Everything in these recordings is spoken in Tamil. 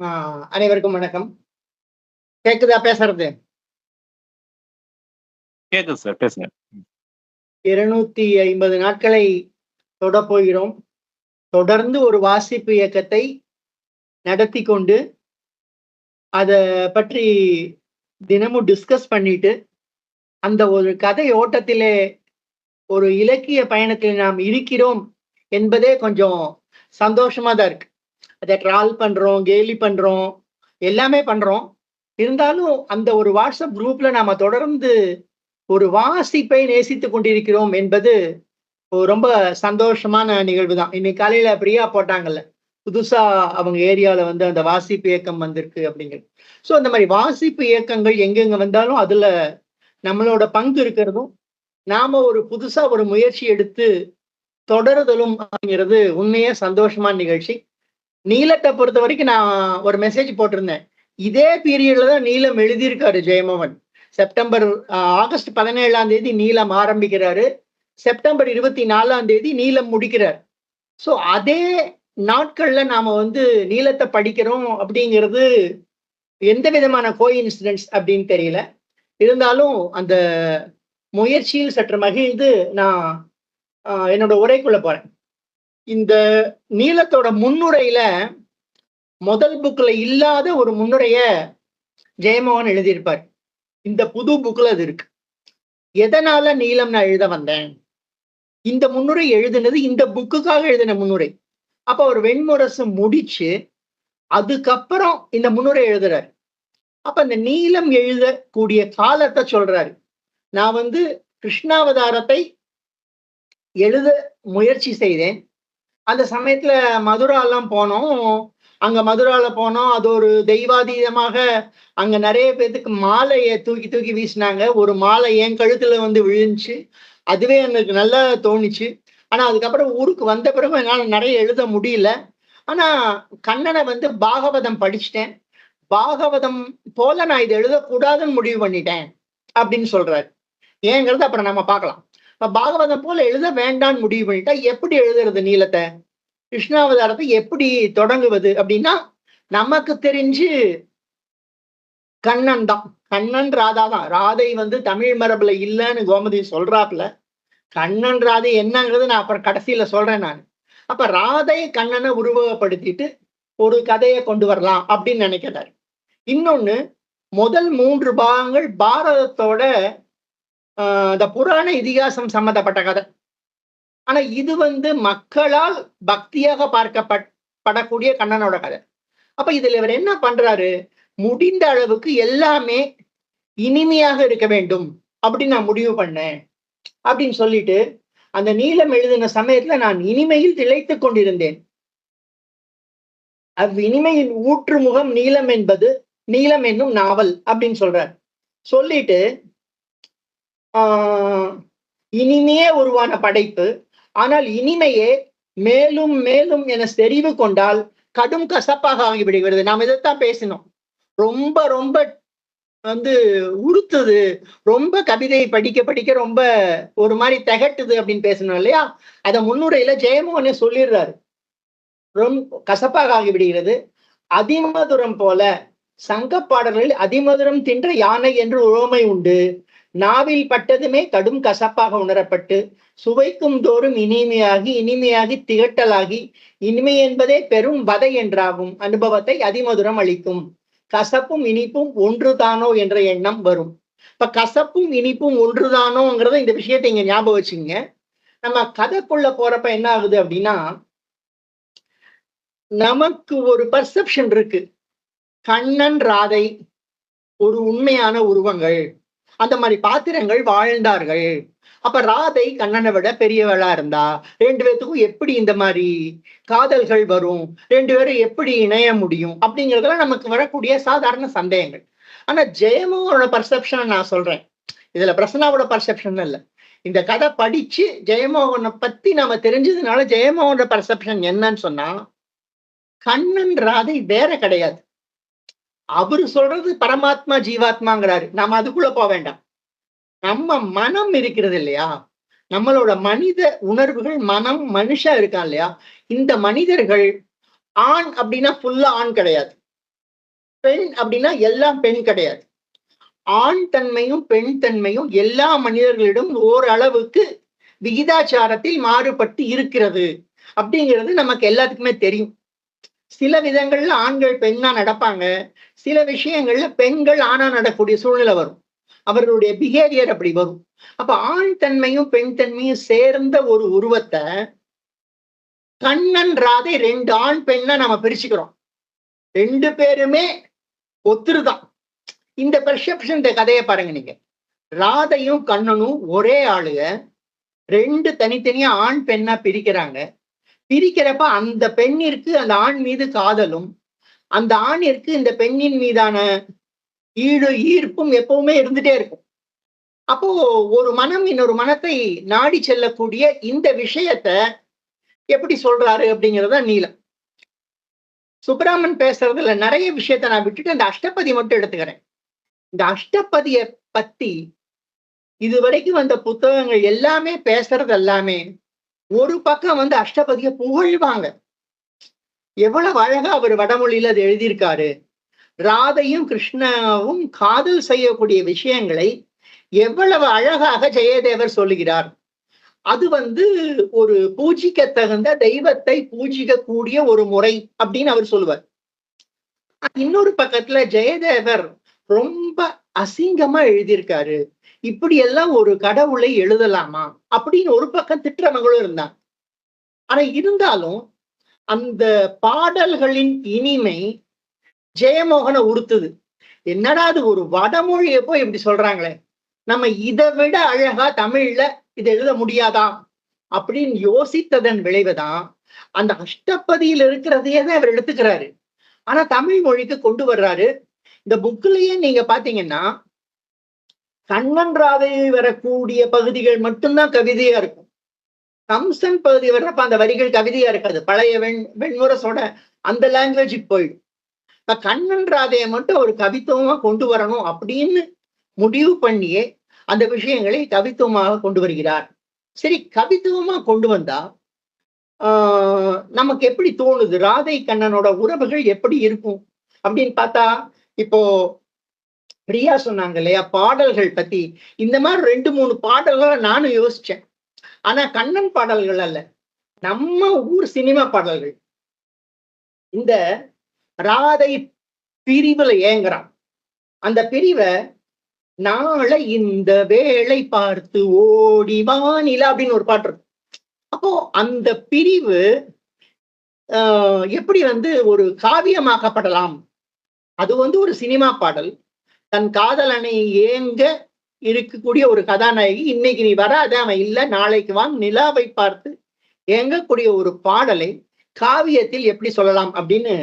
அனைவருக்கும் வணக்கம். கேக்குதா பேசுறது? கேக்குது சார் பேசுங்க. இருநூத்தி ஐம்பது நாட்களை தொட போகிறோம். தொடர்ந்து ஒரு வாசிப்பு இயக்கத்தை நடத்தி கொண்டு அதை பற்றி தினமும் டிஸ்கஸ் பண்ணிட்டு அந்த ஒரு கதை ஓட்டத்திலே ஒரு இலக்கிய பயணத்தில் நாம் இருக்கிறோம் என்பதே கொஞ்சம் சந்தோஷமா தான் இருக்கு. அதை ட்ரால் பண்றோம் கேலி பண்றோம் எல்லாமே பண்றோம். இருந்தாலும் அந்த ஒரு வாட்ஸ்அப் குரூப்ல நாம தொடர்ந்து ஒரு வாசிப்பை நேசித்து கொண்டிருக்கிறோம் என்பது ரொம்ப சந்தோஷமான நிகழ்வு தான் இன்னைக்கு காலையில பிரியா போட்டாங்கல்ல புதுசா அவங்க ஏரியால வந்து அந்த வாசிப்பு இயக்கம் வந்திருக்கு அப்படிங்கிறது. ஸோ அந்த மாதிரி வாசிப்பு இயக்கங்கள் எங்கெங்க வந்தாலும் அதுல நம்மளோட பங்கு இருக்கிறதும் நாம ஒரு புதுசா ஒரு முயற்சி எடுத்து தொடருதலும் அப்படிங்கிறது உண்மையே சந்தோஷமான நிகழ்ச்சி. நீலத்தை பொறுத்த வரைக்கும் நான் ஒரு மெசேஜ் போட்டிருந்தேன். இதே பீரியட்ல தான் நீலம் எழுதியிருக்காரு ஜெயமோகன். செப்டம்பர் ஆகஸ்ட் பதினேழாம் தேதி நீலம் ஆரம்பிக்கிறாரு. செப்டம்பர் இருபத்தி நாலாம் தேதி நீலம் முடிக்கிறார். ஸோ அதே நாட்கள்ல நாம வந்து நீலத்தை படிக்கிறோம் அப்படிங்கிறது எந்த விதமான கோ இன்சிடென்ட்ஸ் அப்படின்னு தெரியல. இருந்தாலும் அந்த முயற்சியில் சற்று மகிழ்ந்து நான் என்னோட உரைக்குள்ள போறேன். இந்த நீளத்தோட முன்னுரையில முதல் புக்ல இல்லாத ஒரு முன்னுரைய ஜெயமோகன் எழுதியிருப்பார். இந்த புது புக்ல அது இருக்கு. எதனால நீலம் நான் எழுத வந்தேன்? இந்த முன்னுரை எழுதினது இந்த புக்குக்காக எழுதின முன்னுரை. அப்ப அவர் வெண்முரசு முடிச்சு அதுக்கப்புறம் இந்த முன்னுரை எழுதுறாரு. அப்ப இந்த நீலம் எழுதக்கூடிய காலத்தை சொல்றாரு. நான் வந்து கிருஷ்ணாவதாரத்தை எழுத முயற்சி செய்தேன். அந்த சமயத்துல மதுராலாம் போனோம். அங்க மதுரால போனோம். அது ஒரு தெய்வாதீதமாக அங்க நிறைய பேத்துக்கு மாலையை தூக்கி தூக்கி வீசினாங்க. ஒரு மாலை என் கழுத்துல வந்து விழுந்துச்சு. அதுவே எனக்கு நல்லா தோணுச்சு. ஆனா அதுக்கப்புறம் ஊருக்கு வந்த பிறகு என்னால நிறைய எழுத முடியல. ஆனா கண்ணனை வந்து பாகவதம் படிச்சுட்டேன். பாகவதம் போல நான் இதை எழுதக்கூடாதுன்னு முடிவு பண்ணிட்டேன் அப்படின்னு சொல்றாரு. ஏங்கிறது அப்புறம் நம்ம பார்க்கலாம். பாகவதம் போல எழுத வேண்டாம்னு முடிவு பண்ணிட்டா எப்படி எழுதுறது நீலத்தை? கிருஷ்ணாவதாரத்தை எப்படி தொடங்குவது? அப்படின்னா நமக்கு தெரிஞ்சு கண்ணன் தான். கண்ணன் ராதா தான். ராதை வந்து தமிழ் மரபுல இல்லைன்னு கோமதி சொல்றாப்புல. கண்ணன் ராதை என்னங்கிறது நான் அப்புறம் கடைசியில சொல்றேன் நான். அப்ப ராதை கண்ணனை உருவகப்படுத்திட்டு ஒரு கதையை கொண்டு வரலாம் அப்படின்னு நினைக்கிறாரு. இன்னொன்னு முதல் மூன்று பாகங்கள் பாரதத்தோட இந்த புராண இதிகாசம் சம்மந்தப்பட்ட கதை. ஆனா இது வந்து மக்களால் பக்தியாக பார்க்கப்பட் படக்கூடிய கண்ணனோட கதை. அப்ப இதுல இவர் என்ன பண்றாரு? முடிந்த அளவுக்கு எல்லாமே இனிமையாக இருக்க வேண்டும். அப்படின்னு நான் முடிவு பண்ணேன். அப்படின்னு சொல்லிட்டு அந்த நீளம் எழுதின சமயத்துல நான் இனிமையில் திளைத்துக் கொண்டிருந்தேன். அவ்வினிமையின் ஊற்றுமுகம் நீளம் என்பது நீளம் என்னும் நாவல் அப்படின்னு சொல்றார். சொல்லிட்டு இனிமையே உருவான படைப்பு. ஆனால் இனிமையே மேலும் மேலும் என தெரிவு கொண்டால் கடும் கசப்பாக ஆகிவிடுகிறது. நாம் இதைத்தான் பேசினோம். ரொம்ப ரொம்ப வந்து உறுத்துது. ரொம்ப கவிதை படிக்க படிக்க ரொம்ப ஒரு மாதிரி திகட்டுது அப்படின்னு பேசணும் இல்லையா? அதை முன்னுரையில ஜெயமோகனே சொல்லிடுறாரு. ரொம்ப கசப்பாக ஆகிவிடுகிறது. அதிமதுரம் போல சங்க பாடல்களில் அதிமதுரம் தின்ற யானை என்று உரோமை உண்டு. நாவில் பட்டதுமே கடும் கசப்பாக உணரப்பட்டு சுவைக்கும் தோறும் இனிமையாகி இனிமையாகி திகட்டலாகி இனிமை என்பதே பெரும் வதை என்றாகும் அனுபவத்தை அதிமதுரம் அளிக்கும். கசப்பும் இனிப்பும் ஒன்றுதானோ என்ற எண்ணம் வரும். இப்ப கசப்பும் இனிப்பும் ஒன்றுதானோங்கிறத இந்த விஷயத்தை இங்க ஞாபகம் வச்சுங்க நம்ம கதைக்குள்ள போறப்ப என்ன ஆகுது அப்படின்னா நமக்கு ஒரு பர்செப்ஷன் இருக்கு. கண்ணன் ராதை ஒரு உண்மையான உருவங்கள். அந்த மாதிரி பாத்திரங்கள் வாழ்ந்தார்கள். அப்ப ராதை கண்ணனை விட பெரியவளா இருந்தா ரெண்டு பேத்துக்கும் எப்படி இந்த மாதிரி காதல்கள் வரும்? ரெண்டு பேரும் எப்படி இணைய முடியும்? அப்படிங்கறதெல்லாம் நமக்கு வரக்கூடிய சாதாரண சந்தேகங்கள். ஆனா ஜெயமோகனோட பர்செப்ஷன் நான் சொல்றேன். இதுல பிரசனாவோட பர்செப்ஷன் இல்ல. இந்த கதை படிச்சு ஜெயமோகனை பத்தி நாம தெரிஞ்சதுனால ஜெயமோகனோட பர்செப்ஷன் என்னன்னு சொன்னா கண்ணன் ராதை வேற கிடையாது. அவரு சொல்றது பரமாத்மா ஜீவாத்மாங்கிறாரு. நாம அதுக்குள்ள போக வேண்டாம். நம்ம மனம் இருக்கிறது இல்லையா? நம்மளோட மனித உணர்வுகள் மனம் மனுஷா இருக்கான் இல்லையா? இந்த மனிதர்கள் ஆண் அப்படின்னா ஃபுல்லா ஆண் கிடையாது. பெண் அப்படின்னா எல்லாம் பெண் கிடையாது. ஆண் தன்மையும் பெண் தன்மையும் எல்லா மனிதர்களிடம் ஓரளவுக்கு விகிதாச்சாரத்தில் மாறுபட்டு இருக்கிறது. அப்படிங்கிறது நமக்கு எல்லாத்துக்குமே தெரியும். சில விதங்கள்ல ஆண்கள் பெண்ணா நடப்பாங்க. சில விஷயங்கள்ல பெண்கள் ஆணா நடக்கூடிய சூழ்நிலை வரும். அவர்களுடைய பிஹேவியர் அப்படி வரும். அப்ப ஆண் தன்மையும் பெண் தன்மையும் சேர்ந்த ஒரு உருவத்தை கண்ணன் ராதை ரெண்டு ஆண் பெண்ணா நம்ம பிரிச்சுக்கிறோம். ரெண்டு பேருமே ஒத்துருதான். இந்த பெர்செப்ஷன் இந்த கதையை பாருங்க நீங்க. ராதையும் கண்ணனும் ஒரே ஆளுக. ரெண்டு தனித்தனியா ஆண் பெண்ணா பிரிக்கிறாங்க. பிரிக்கிறப்ப அந்த பெண்ணிற்கு அந்த ஆண் மீது காதலும் அந்த ஆணிற்கு இந்த பெண்ணின் மீதான ஈடு ஈர்ப்பும் எப்பவுமே இருந்துட்டே இருக்கும். அப்போ ஒரு மனம் இன்னொரு மனத்தை நாடி செல்லக்கூடிய இந்த விஷயத்த எப்படி சொல்றாரு அப்படிங்கிறத நீலம் சுப்பிராமன் பேசுறதுல நிறைய விஷயத்த நான் விட்டுட்டு அந்த அஷ்டபதி மட்டும் எடுத்துக்கிறேன். இந்த அஷ்டபதிய பத்தி இதுவரைக்கும் வந்த புத்தகங்கள் எல்லாமே பேசுறது எல்லாமே ஒரு பக்கம் வந்து அஷ்டபதிய புகழ்வாங்க. எவ்வளவு அழகா அவர் வடமொழியில அது எழுதியிருக்காரு. ராதையும் கிருஷ்ணாவும் காதல் செய்யக்கூடிய விஷயங்களை எவ்வளவு அழகாக ஜெயதேவர் சொல்லுகிறார். அது வந்து ஒரு பூஜிக்க தகுந்த தெய்வத்தை பூஜிக்க கூடிய ஒரு முறை அப்படின்னு அவர் சொல்லுவார். இன்னொரு பக்கத்துல ஜெயதேவர் ரொம்ப அசிங்கமா எழுதியிருக்காரு. இப்படி எல்லாம் ஒரு கடவுளை எழுதலாமா? அப்படின்னு ஒரு பக்கம் திட்டவங்களும் இருந்தாங்க. ஆனா இருந்தாலும் அந்த பாடல்களின் இனிமை ஜெயமோகனை உறுத்துது. என்னடா அது ஒரு வடமொழியை போய் இப்படி சொல்றாங்களே? நம்ம இதை விட அழகா தமிழ்ல இது எழுத முடியாதா? அப்படின்னு யோசித்ததன் விளைவுதான் அந்த அஷ்டப்பதியில் இருக்கிறதையே தான் அவர் எடுத்துக்கிறாரு. ஆனா தமிழ் மொழிக்கு கொண்டு வர்றாரு. இந்த புக்லயே நீங்க பாத்தீங்கன்னா கண்ணன் ராதை வரக்கூடிய பகுதிகள் மட்டும்தான் கவிதையா இருக்கும். கம்சன் பகுதி வர்றப்ப அந்த வரிகள் கவிதையா இருக்காது. பழைய வெண் வெண்முரசோட அந்த லாங்குவேஜுக்கு போயிடும். இப்ப கண்ணன் ராதையை மட்டும் ஒரு கவித்துவமா கொண்டு வரணும் அப்படின்னு முடிவு பண்ணியே அந்த விஷயங்களை கவித்துவமாக கொண்டு வருகிறார். சரி கவித்துவமா கொண்டு வந்தா ஆஹ் நமக்கு எப்படி தோணுது? ராதை கண்ணனோட உறவுகள் எப்படி இருக்கும்? அப்படின்னு பார்த்தா இப்போ பிரியா சொன்னாங்க இல்லையா? பாடல்கள் பத்தி. இந்த மாதிரி ரெண்டு மூணு பாடல்களை நானும் யோசிச்சேன். ஆனா கண்ணன் பாடல்கள் அல்ல. நம்ம ஊர் சினிமா பாடல்கள். இந்த ராதை பிரிவுல ஏங்குறான். அந்த பிரிவை நாளை இந்த வேலை பார்த்து ஓடி வானில அப்படின்னு ஒரு பாட்டு இருக்கும். அப்போ அந்த பிரிவு ஆஹ் எப்படி வந்து ஒரு காவியமாக்கப்படலாம்? அது வந்து ஒரு சினிமா பாடல். தன் காதலனை ஏங்க இருக்கக்கூடிய ஒரு கதாநாயகி இன்னைக்கு நீ வராத அவன் இல்ல நாளைக்கு வாங்க நிலாவை பார்த்து ஏங்கக்கூடிய ஒரு பாடலை காவியத்தில் எப்படி சொல்லலாம் அப்படின்னு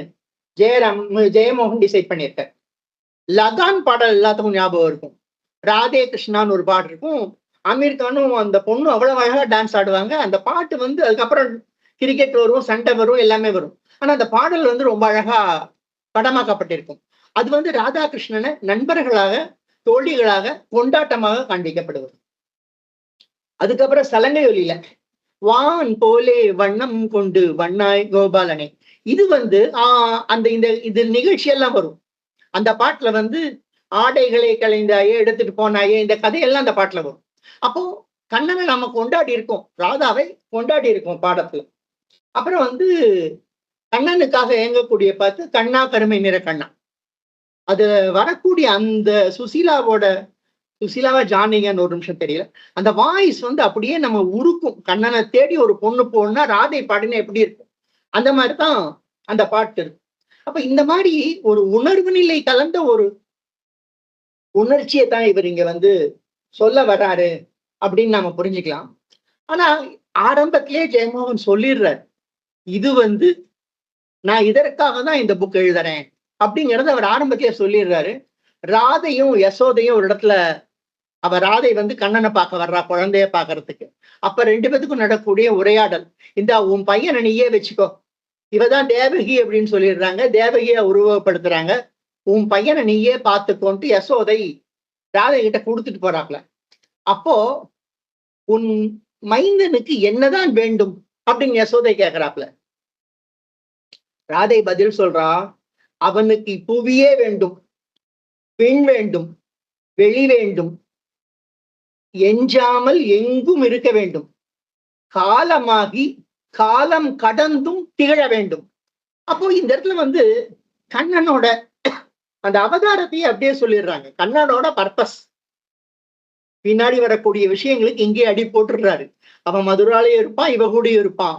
ஜெயராம் ஜெயமோகன் டிசைட் பண்ணியிருக்கார். லதான் பாடல் எல்லாத்துக்கும் ஞாபகம் இருக்கும். ராதே கிருஷ்ணான்னு ஒரு பாட்டு இருக்கும். அமீர் கானும் அந்த பொண்ணு அவ்வளவு அழகா டான்ஸ் ஆடுவாங்க. அந்த பாட்டு வந்து அதுக்கப்புறம் கிரிக்கெட் வரும் சண்டை வரும் எல்லாமே வரும். ஆனா அந்த பாடல் வந்து ரொம்ப அழகா படமாக்கப்பட்டிருக்கும். அது வந்து ராதாகிருஷ்ணனை நண்பர்களாக தோழிகளாக கொண்டாட்டமாக காண்பிக்கப்படுவது. அதுக்கப்புறம் சலங்கை ஒலியில வான் போலே வண்ணம் கொண்டு வண்ணாய் கோபாலனே. இது வந்து ஆஹ் அந்த இந்த இது நிகழ்ச்சி எல்லாம் வரும். அந்த பாட்டுல வந்து ஆடைகளை கலைந்தாயே எடுத்துட்டு போனாயே இந்த கதையெல்லாம் அந்த பாட்டுல வரும். அப்போ கண்ணனை நாம கொண்டாடி இருக்கோம். ராதாவை கொண்டாடி இருக்கோம் பாடத்துல. அப்புறம் வந்து கண்ணனுக்காக இயங்கக்கூடிய பார்த்து கண்ணா கருமை நிற கண்ணா. அது வரக்கூடிய அந்த சுசீலாவோட சுசீலாவா ஜானிங்கன்னு ஒரு நிமிஷம் தெரியல. அந்த வாய்ஸ் வந்து அப்படியே நம்ம உருக்கும். கண்ணனை தேடி ஒரு பொண்ணு போகணும்னா ராதை பாடினா எப்படி இருக்கும்? அந்த மாதிரி தான் அந்த பாட்டு இருக்கு. அப்ப இந்த மாதிரி ஒரு உணர்வு நிலை கலந்த ஒரு உணர்ச்சியை தான் இவர் இங்க வந்து சொல்ல வர்றாரு அப்படின்னு நாம புரிஞ்சுக்கலாம். ஆனா ஆரம்பத்திலே ஜெயமோகன் சொல்லிடுறாரு. இது வந்து நான் இதற்காக தான் இந்த புக் எழுதுறேன். அப்படிங்கிறத அவர் ஆரம்பத்திலே சொல்லிடுறாரு. ராதையும் யசோதையும் ஒரு இடத்துல அவ ராதை வந்து கண்ணனை பார்க்க வர்றா குழந்தைய பாக்குறதுக்கு அப்ப ரெண்டு பேத்துக்கும் நடக்கக்கூடிய உரையாடல். இந்த உன் பையனை நீயே வச்சுக்கோ. இவதான் தேவகி அப்படின்னு சொல்லிடுறாங்க. தேவகியை உருவகப்படுத்துறாங்க. உன் பையனை நீயே பார்த்துக்கோன்ட்டு யசோதை ராதை கிட்ட கொடுத்துட்டு போறாங்கள அப்போ உன் மைந்தனுக்கு என்னதான் வேண்டும் அப்படின்னு யசோதை கேக்குறாப்ல. ராதை பதில் சொல்றா அவனுக்கு புவியே வேண்டும் பெண் வேண்டும் வெளி வேண்டும் எஞ்சாமல் எங்கும் இருக்க வேண்டும். காலமாகி காலம் கடந்தும் திகழ வேண்டும். அப்போ இந்த இடத்துல வந்து கண்ணனோட அந்த அவதாரத்தையே அப்படியே சொல்லிடுறாங்க. கண்ணனோட பர்பஸ் பின்னாடி வரக்கூடிய விஷயங்களுக்கு இங்கே அடி போட்டுடுறாரு. அவன் மதுராலே இருப்பான் இவ கூட இருப்பான்.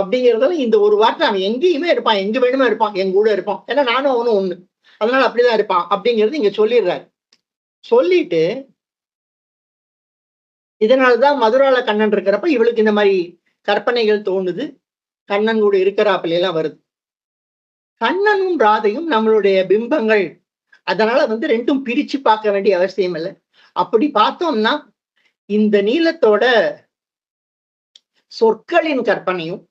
அப்படிங்கறதுல இந்த ஒரு வார்த்தை அவன் எங்கேயுமே இருப்பான் எங்க வேணுமே இருப்பான் எங்க கூட இருப்பான். ஏன்னா நானும் அவனும் ஒண்ணு. அதனால அப்படிதான் இருப்பான் அப்படிங்கிறது இங்க சொல்லிடுறாரு. சொல்லிட்டு இதனாலதான் மதுரால கண்ணன் இருக்கிறப்ப இவளுக்கு இந்த மாதிரி கற்பனைகள் தோணுது. கண்ணன் கூட இருக்கிறாப்பில எல்லாம் வருது. கண்ணனும் ராதையும் நம்மளுடைய பிம்பங்கள். அதனால வந்து ரெண்டும் பிரிச்சு பார்க்க வேண்டிய அவசியம் இல்லை. அப்படி பார்த்தோம்னா இந்த நீளத்தோட சொற்களின் கற்பனையும்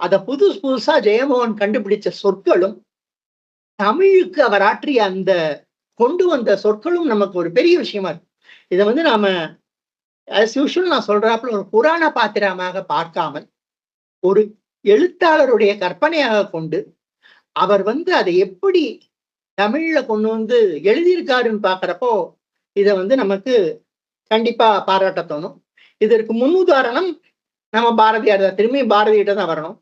அத புதுசு புதுசா ஜெயமோகன் கண்டுபிடிச்ச சொற்களும் தமிழுக்கு அவர் ஆற்றிய அந்த கொண்டு வந்த சொற்களும் நமக்கு ஒரு பெரிய விஷயமா இருக்கு. இதை வந்து நாம ஆஸ் யூஷுவல் நான் சொல்றாப்புல ஒரு புராண பாத்திரமாக பார்க்காமல் ஒரு எழுத்தாளருடைய கற்பனையாக கொண்டு அவர் வந்து அதை எப்படி தமிழ்ல கொண்டு வந்து எழுதியிருக்காருன்னு பாக்குறப்போ இதை வந்து நமக்கு கண்டிப்பா பாராட்ட தோணும். இதற்கு முன்னுதாரணம் நம்ம பாரதியார் தான் திரும்பி பாரதியிட்ட தான் வரணும்.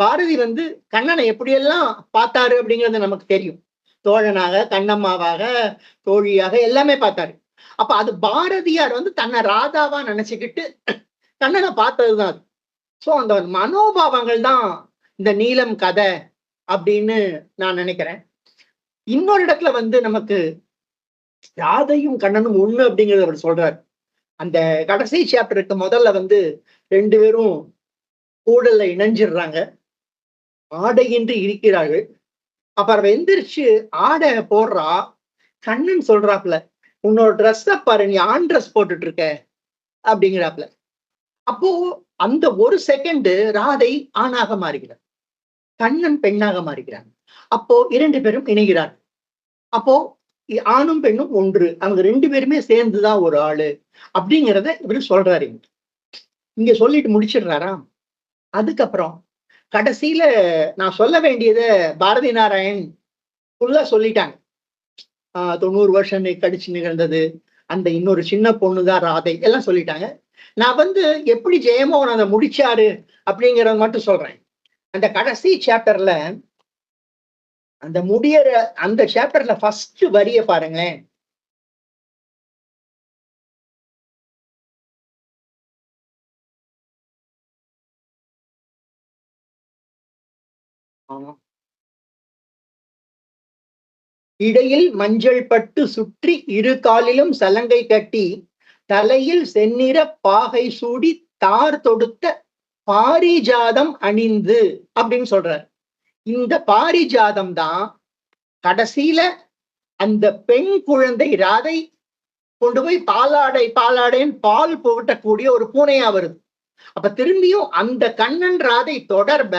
பாரதி வந்து கண்ணனை எப்படியெல்லாம் பார்த்தாரு அப்படிங்கிறது நமக்கு தெரியும். தோழனாக கண்ணம்மாவாக தோழியாக எல்லாமே பார்த்தாரு. அப்ப அது பாரதியார் வந்து தன்னை ராதாவா நினைச்சுக்கிட்டு கண்ணனை பார்த்ததுதான் அது. ஸோ அந்த மனோபாவங்கள் தான் இந்த நீலம் கதை அப்படின்னு நான் நினைக்கிறேன். இன்னொரு இடத்துல வந்து நமக்கு ராதையும் கண்ணனும் ஒண்ணு அப்படிங்கறத அவர் சொல்றாரு. அந்த கடைசி சாப்டருக்கு முதல்ல வந்து ரெண்டு பேரும் கூடல்ல இணைஞ்சிடுறாங்க. ஆடையின்றி இருக்கிறார்கள். அப்புறம் எந்திரிச்சு ஆடை போடுறா. கண்ணன் சொல்றாப்ல உன்னோட ட்ரெஸ்ஸ பாரு நீ ஆன் ட்ரெஸ் போட்டுட்டு இருக்க அப்படிங்கிறாப்ல அப்போ அந்த ஒரு செகண்ட் ராதை ஆணாக மாறுகிறார். கண்ணன் பெண்ணாக மாறுகிறார். அப்போ இரண்டு பேரும் இணைகிறார் அப்போ ஆணும் பெண்ணும் ஒன்று. அவங்க ரெண்டு பேருமே சேர்ந்துதான் ஒரு ஆளு. அப்படிங்கிறத இவர் சொல்றாரு இங்க. சொல்லிட்டு முடிச்சிடுறாரா அதுக்கப்புறம் கடைசியில நான் சொல்ல வேண்டியத பாரதி நாராயண் ஃபுல்லா சொல்லிட்டாங்க. ஆஹ் தொண்ணூறு வருஷம் கடிச்சு நிகழ்ந்தது அந்த இன்னொரு சின்ன பொண்ணுதான் ராதை எல்லாம் சொல்லிட்டாங்க. நான் வந்து எப்படி ஜெயமோகன் அதை முடிச்சாரு அப்படிங்கறத மட்டும் சொல்றேன். அந்த கடைசி சாப்டர்ல அந்த முடியற அந்த சாப்டர்ல ஃபர்ஸ்ட் வரிய பாருங்களேன். இடையில் மஞ்சள் பட்டு சுற்றி இரு காலிலும் சலங்கை கட்டி தலையில் செந்நிற பாகை சூடி தார் தொடுத்த பாரிஜாதம் அணிந்து அப்படின்னு சொல்றார். இந்த பாரிஜாதம் தான் கடைசியில அந்த பெண் குழந்தை ராதை கொண்டு போய் பாலாடை பாலாடைன்னு பால் புகட்டக்கூடிய ஒரு பூனையா வருது. அப்ப திரும்பியும் அந்த கண்ணன் ராதை தொடர்ப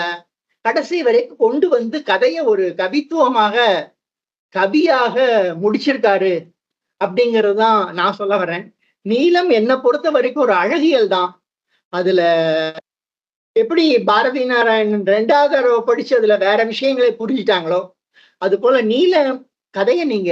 கடைசி வரைக்கும் கொண்டு வந்து கதையை ஒரு கவித்துவமாக கவியாக முடிச்சிருக்காரு அப்படிங்கிறது தான் நான் சொல்ல வர்றேன் நீலம் என்னை பொறுத்த வரைக்கும் ஒரு அழகியல் தான். அதுல எப்படி பாரதி நாராயணன் ரெண்டாவது தடவை படிச்சு அதுல வேற விஷயங்களை புரிஞ்சிட்டாங்களோ அது போல நீளம் கதையை நீங்க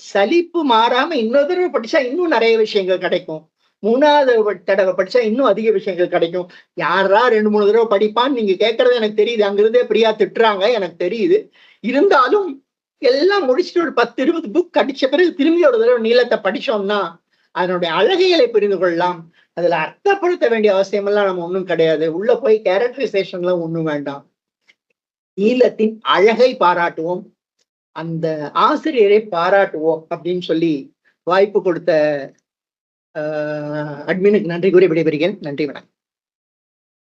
சலிப்பு மாறாம இன்னொரு தடவை படிச்சா இன்னும் நிறைய விஷயங்கள் கிடைக்கும். மூணாவது தடவை படிச்சா இன்னும் அதிக விஷயங்கள் கிடைக்கும். யாரா ரெண்டு மூணு தடவை படிப்பான்னு நீங்க கேட்கறது எனக்கு தெரியுது. அங்கிருந்தே பிரியா திட்டுறாங்க எனக்கு தெரியுது. இருந்தாலும் எல்லாம் முடிச்சுட்டு ஒரு பத்து இருபது புக் கடிச்ச பிறகு திரும்பி ஒரு தடவை நீளத்தை படிச்சோம்னா அதனுடைய அழகைகளை புரிந்து கொள்ளலாம். அதுல அர்த்தப்படுத்த வேண்டிய அவசியம் எல்லாம் நம்ம ஒண்ணும் கிடையாது. உள்ள போய் கேரக்டரைசேஷன்லாம் ஒண்ணும் வேண்டாம். நீளத்தின் அழகை பாராட்டுவோம். அந்த ஆசிரியரை பாராட்டுவோம் அப்படின்னு சொல்லி வாய்ப்பு கொடுத்த அட்மினுக்கு நன்றி கூறி விடைபெறுகிறேன். நன்றி வணக்கம்.